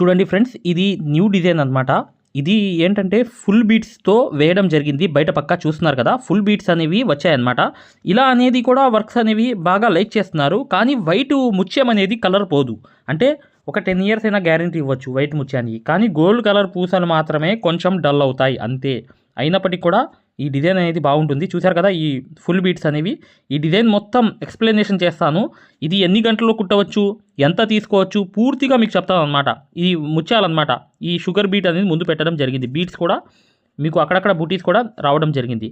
చూడండి ఫ్రెండ్స్ ఇది new design అనమాట ఇది ఏంటంటే ఫుల్ బీట్స్తో వేయడం జరిగింది. బయట పక్క చూస్తున్నారు కదా ఫుల్ బీట్స్ అనేవి వచ్చాయన్నమాట. ఇలా అనేది కూడా వర్క్స్ అనేవి బాగా లైక్ చేస్తున్నారు. కానీ వైట్ ముత్యం అనేది కలర్ పోదు. అంటే ఒక టెన్ ఇయర్స్ అయినా గ్యారంటీ ఇవ్వచ్చు వైట్ ముత్యానికి. కానీ గోల్డ్ కలర్ పూసలు మాత్రమే కొంచెం డల్ అవుతాయి అంతే. అయినప్పటికీ కూడా ఈ డిజైన్ అనేది బాగుంటుంది. చూశారు కదా ఈ ఫుల్ బీట్స్ అనేవి. ఈ డిజైన్ మొత్తం ఎక్స్ప్లెనేషన్ చేస్తాను. ఇది ఎన్ని గంటల్లో కుట్టవచ్చు ఎంత తీసుకోవచ్చు పూర్తిగా మీకు చెప్తాను అనమాట ఈ ముత్యాలన్నమాట. ఈ షుగర్ బీట్ అనేది ముందు పెట్టడం జరిగింది. బీట్స్ కూడా మీకు అక్కడక్కడ బూటీస్ కూడా రావడం జరిగింది.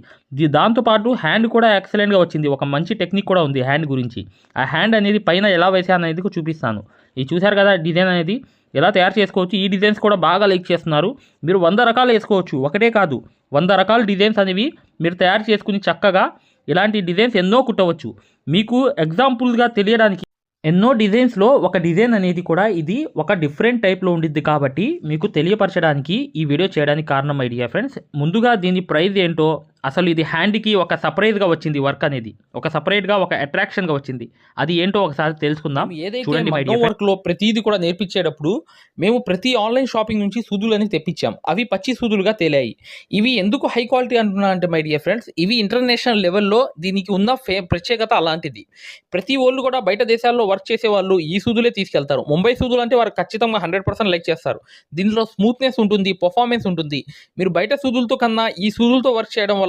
దాంతోపాటు హ్యాండ్ కూడా ఎక్సలెంట్గా వచ్చింది. ఒక మంచి టెక్నిక్ కూడా ఉంది హ్యాండ్ గురించి. ఆ హ్యాండ్ అనేది పైన ఎలా వేసా అనేది చూపిస్తాను. ఇది చూశారు కదా డిజైన్ అనేది ఎలా తయారు చేసుకోవచ్చు? ఈ డిజైన్స్ కూడా బాగా లైక్ చేస్తున్నారు. మీరు వంద రకాలు వేసుకోవచ్చు. ఒకటే కాదు వంద రకాల డిజైన్స్ అనేవి మీరు తయారు చేసుకుని చక్కగా ఇలాంటి డిజైన్స్ ఎన్నో కుట్టవచ్చు. మీకు ఎగ్జాంపుల్గా తెలియడానికి ఎన్నో డిజైన్స్లో ఒక డిజైన్ అనేది కూడా ఇది ఒక డిఫరెంట్ టైప్లో ఉండిద్ది కాబట్టి మీకు తెలియపరచడానికి ఈ వీడియో చేయడానికి కారణం ఐడియా ఫ్రెండ్స్ ముందుగా దీని ప్రైస్ ఏంటో అసలు ఇది హ్యాండ్కి ఒక సపరేట్గా వచ్చింది వర్క్ అనేది. ఒక సపరేట్గా ఒక అట్రాక్షన్గా వచ్చింది. అది ఏంటో ఒకసారి తెలుసుకుందాం. ఏదైతే చూడండి my dear మగ్గం వర్క్లో ప్రతిదీ కూడా నేర్పించేటప్పుడు మేము ప్రతి ఆన్లైన్ షాపింగ్ నుంచి సూదులని తెప్పించాం. అవి పచ్చి సూదులుగా తేలాయి. ఇవి ఎందుకు హై క్వాలిటీ అంటున్నా అంటే మై డియర్ ఫ్రెండ్స్ ఇవి ఇంటర్నేషనల్ లెవెల్లో దీనికి ఉన్న ఫే ప్రత్యేకత అలాంటిది. ప్రతి వాళ్ళు కూడా బయట దేశాల్లో వర్క్ చేసే వాళ్ళు ఈ సూదులే తీసుకెళ్తారు. ముంబై సూదులు అంటే వారు ఖచ్చితంగా హండ్రెడ్ పర్సెంట్ లైక్ చేస్తారు. దీనిలో స్మూత్నెస్ ఉంటుంది పర్ఫార్మెన్స్ ఉంటుంది. మీరు బయట సూదులతో కన్నా ఈ సూదులతో వర్క్ చేయడం వల్ల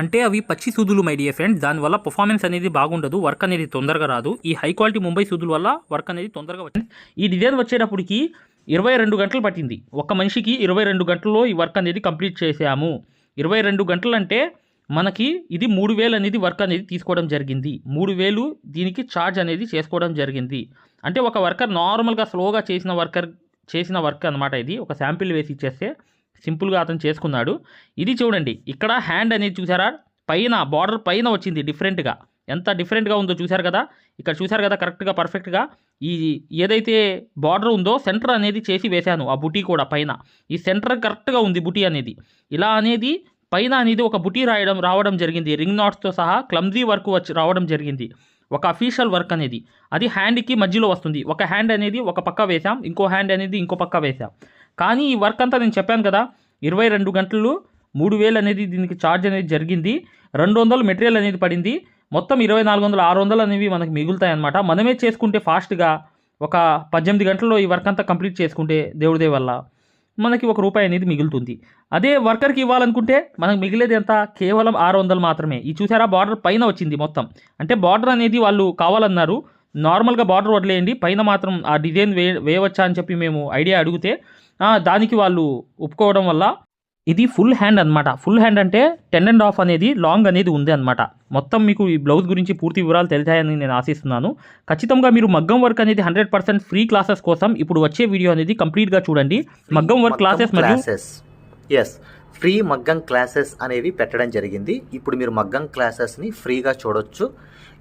అంటే అవి పచ్చి సూదులు మై డియర్ ఫ్రెండ్ దానివల్ల పర్ఫార్మెన్స్ అనేది బాగుండదు వర్క్ అనేది తొందరగా రాదు. ఈ హై క్వాలిటీ ముంబై సూదుల వల్ల వర్క్ అనేది తొందరగా వచ్చింది ఈ డిజైన్ వచ్చేటప్పటికి ఇరవై రెండు గంటలు పట్టింది. ఒక మనిషికి ఇరవై రెండు గంటల్లో ఈ వర్క్ అనేది కంప్లీట్ చేసాము ఇరవై రెండు గంటలు అంటే మనకి ఇది మూడు వేలు అనేది వర్క్ అనేది తీసుకోవడం జరిగింది. మూడు వేలు దీనికి ఛార్జ్ అనేది చేసుకోవడం జరిగింది. అంటే ఒక వర్కర్ నార్మల్గా స్లోగా చేసిన వర్కర్ చేసిన వర్క్ అనమాట ఇది. ఒక శాంపిల్ వేసి ఇచ్చేస్తే సింపుల్గా అతను చేసుకున్నాడు. ఇది చూడండి. ఇక్కడ హ్యాండ్ అనేది చూసారా? పైన బార్డర్ పైన వచ్చింది డిఫరెంట్గా. ఎంత డిఫరెంట్గా ఉందో చూశారు కదా? ఇక్కడ చూశారు కదా కరెక్ట్గా పర్ఫెక్ట్గా? ఈ ఏదైతే బార్డర్ ఉందో సెంటర్ అనేది చేసి వేశాను ఆ బుటీ కూడా పైన. ఈ సెంటర్ కరెక్ట్గా ఉంది బుటీ అనేది. ఇలా అనేది పైన అనేది ఒక బుటీ రాయడం రావడం జరిగింది. రింగ్ నాట్స్తో సహా క్లమ్జీ వర్క్ వచ్చి రావడం జరిగింది. ఒక అఫీషియల్ వర్క్ అనేది. అది హ్యాండ్కి మధ్యలో వస్తుంది. ఒక హ్యాండ్ అనేది ఒక పక్క వేసాం ఇంకో హ్యాండ్ అనేది ఇంకో పక్క వేసాం కానీ ఈ వర్క్ అంతా నేను చెప్పాను కదా ఇరవై రెండు గంటలు మూడు వేలు అనేది దీనికి ఛార్జ్ అనేది జరిగింది. రెండు వందలు మెటీరియల్ అనేది పడింది. మొత్తం ఇరవై నాలుగు వందలు ఆరు వందలు అనేవి మనకి మిగులుతాయి అనమాట మనమే చేసుకుంటే ఫాస్ట్గా ఒక పద్దెనిమిది గంటల్లో ఈ వర్క్ అంతా కంప్లీట్ చేసుకుంటే దేవుడిదే వల్ల మనకి ఒక రూపాయి అనేది మిగులుతుంది. అదే వర్కర్కి ఇవ్వాలనుకుంటే మనకు మిగిలేది ఎంత? కేవలం ఆరు వందలు మాత్రమే. ఈ చూసారా బార్డర్ పైన వచ్చింది మొత్తం. అంటే బార్డర్ అనేది వాళ్ళు కావాలన్నారు. నార్మల్గా బార్డర్ వదిలేయండి. పైన మాత్రం ఆ డిజైన్ వే వేయవచ్చా అని చెప్పి మేము ఐడియా అడిగితే దానికి వాళ్ళు ఒప్పుకోవడం వల్ల ఇది ఫుల్ హ్యాండ్ అన్నమాట. ఫుల్ హ్యాండ్ అంటే టెన్ అండ్ హాఫ్ అనేది లాంగ్ అనేది ఉంది అనమాట మొత్తం మీకు ఈ బ్లౌజ్ గురించి పూర్తి వివరాలు తెలిసాయని నేను ఆశిస్తున్నాను. ఖచ్చితంగా మీరు మగ్గం వర్క్ అనేది హండ్రెడ్ పర్సెంట్ ఫ్రీ క్లాసెస్ కోసం ఇప్పుడు వచ్చే వీడియో అనేది కంప్లీట్గా చూడండి. మగ్గం వర్క్ క్లాసెస్ మరియు క్లాసెస్. ఎస్ ఫ్రీ మగ్గం క్లాసెస్ అనేవి పెట్టడం జరిగింది. ఇప్పుడు మీరు మగ్గం క్లాసెస్ని ఫ్రీగా చూడొచ్చు.